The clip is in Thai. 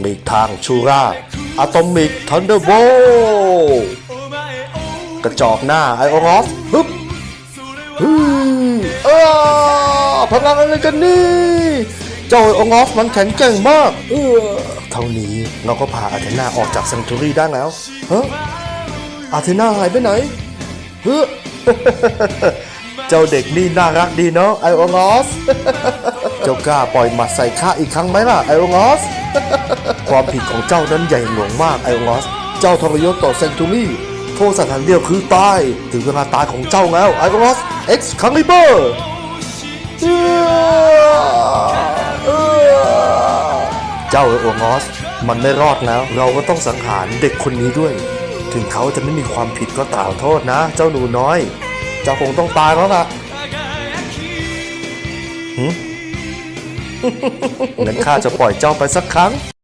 หลีทางชูราอะตอมิกทันเดอร์โบกระจอกหน้าไอโอรอสฮึบฮึเออพลังอะไรกันนี่เจ้าไอโออสมันแข็งแกร่งมาก เออเท่านี้เราก็พาอาเทนาออกจากซังทูรี่ได้แล้วฮะอาเทนาหายไปไหนเฮ้อเจ้าเด็กนี่น่ารักดีเนาะไอโองอส เจ้ากล้าปล่อยหมัดใส่ข้าอีกครั้งไหมล่ะไอโองอส ความผิดของเจ้านั้นใหญ่หลวงมากไอโองอส เจ้าทรยศต่อเซนตูรี่โทษสถานเดียวคือตาย ถึงเวลาตายของเจ้าแล้วไอโองอส X คังลิเบอร์เจ้าไอโองอส มันไม่รอดแล้ว เราก็ต้องสังหารเด็กคนนี้ด้วย ถึงเขาจะไม่มีความผิดก็ตามโทษนะ เจ้าหนูน้อย เจ้าคงต้องตายแล้วล่ะหื งั้นข้าจะปล่อยเจ้าไปสักครั้ง